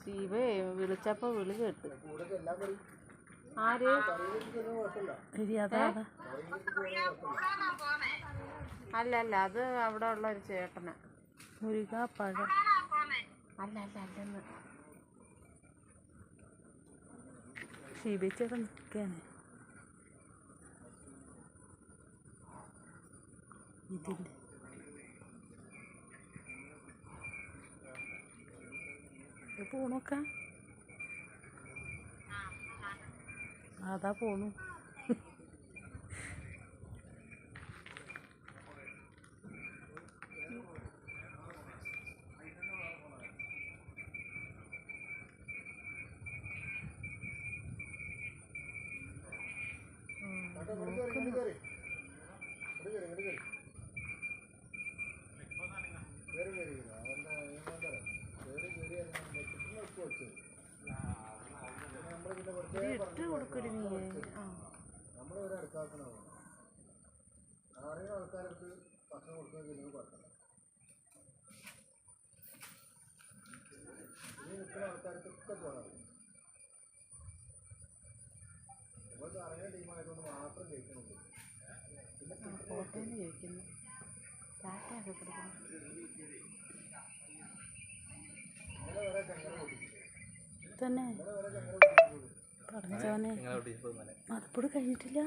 ശിവേ വിളിച്ചപ്പോ വിളി കേട്ട്. ആര്? അല്ല അല്ല അത്. അവിടെ ഉള്ള ഒരു ചേട്ടന്. മുരുകാപ്പഴം അല്ല അല്ല അല്ലെന്ന്. ഷിബിച്ചേട്ടൻ നിൽക്കാണ് ഇതില്ല പോണൊക്ക? അതാ പോണു. പിന്നെ ഇട്ട് കൊടുക്കരുത് നീ. ആ. ആൾക്കാർക്ക് ഭക്ഷണം കൊടുക്കുന്നത് കുഴപ്പമില്ല. ഈ നിൽക്കുന്ന ആൾക്കാർക്കൊക്കെ പോകാറുണ്ട് നമ്മൾ അറിയുന്ന ടീമായതുകൊണ്ട് മാത്രം ജയിക്കുന്നുണ്ട് കോട്ടയം ചോദിക്കുന്നു. ടാറ്റയൊക്കെ കൊടുക്കുന്നു തന്നെ. ഇന്നലെ ചോനെ അതിപ്പോഴും കഴിഞ്ഞിട്ടില്ല.